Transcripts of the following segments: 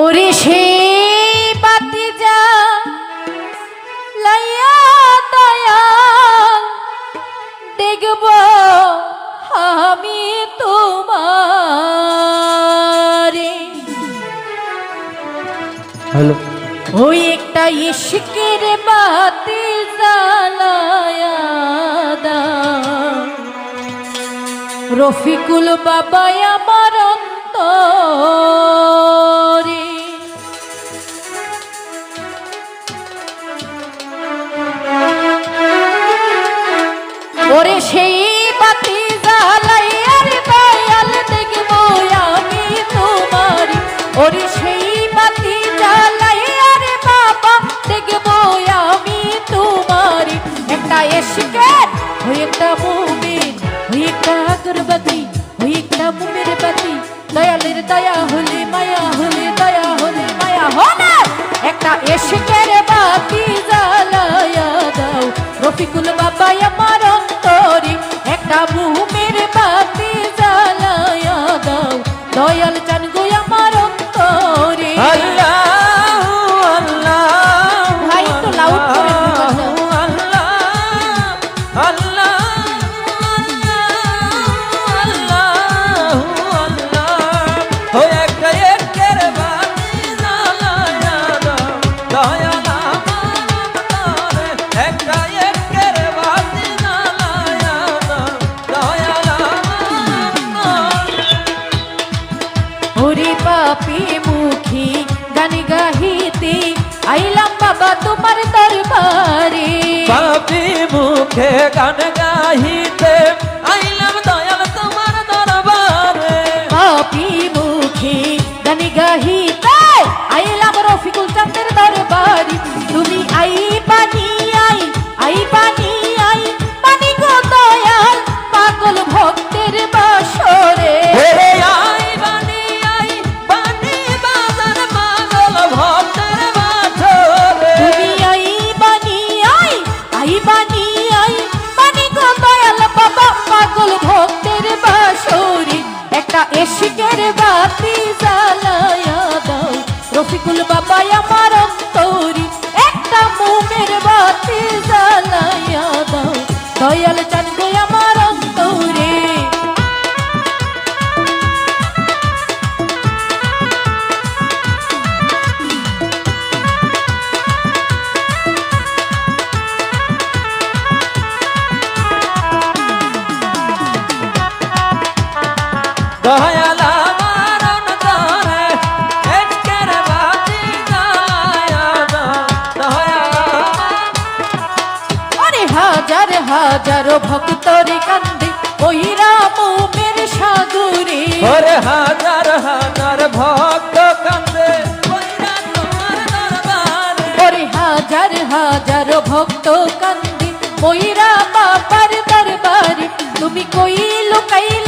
ওরে সেই যা লাইয়া দয়া দেখব আমি তোমার। হ্যালো। ওই একটা ইশকের বাতি জ্বালায়া রফিকুল বাবা আমার অন্তর। শফিকুল বাবা আমার অন্তরে একটা ভূমির বাতি জ্বালায় দাও দয়াল মুখে গান গাহিতে এশিকের বাতি জ্বালায়া দাও। রফিকুল বাবা, আমার অন্তরি, একটা মোমের বাতি জ্বালায়া দাও। দয়াল জান হাজারো ভক্তরে কান্দে ওই রাম মের সাগরে ওরে হাজার হাজার ভক্ত কান্দে ওরে হাজার হাজার ভক্ত কান্দে ওই রাম বাবার দরবারে। তুমি কই লুকাইল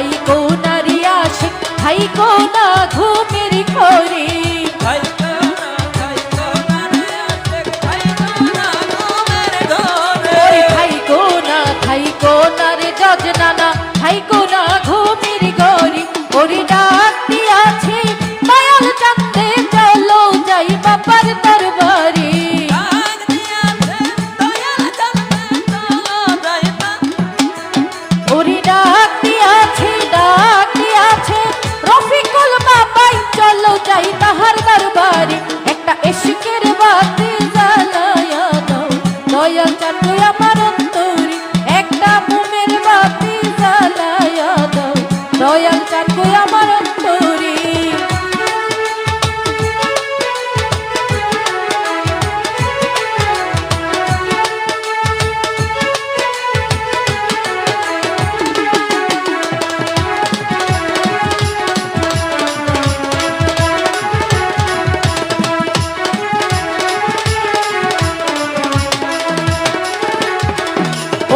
ভাই কো নারিয়া শিখ ভাই কো না ঘুমের ঘরে গো আমার অন্তরে।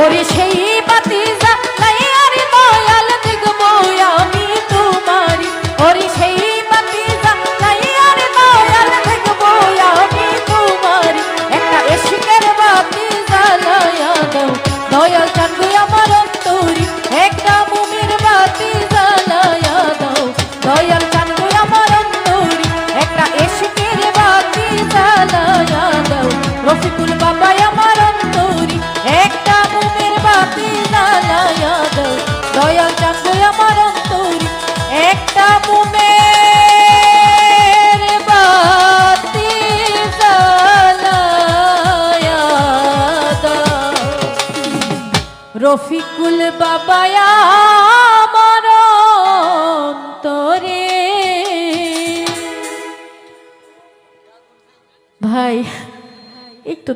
ওরে সেই রফিকুল বাবায়া আমার ভাই একটু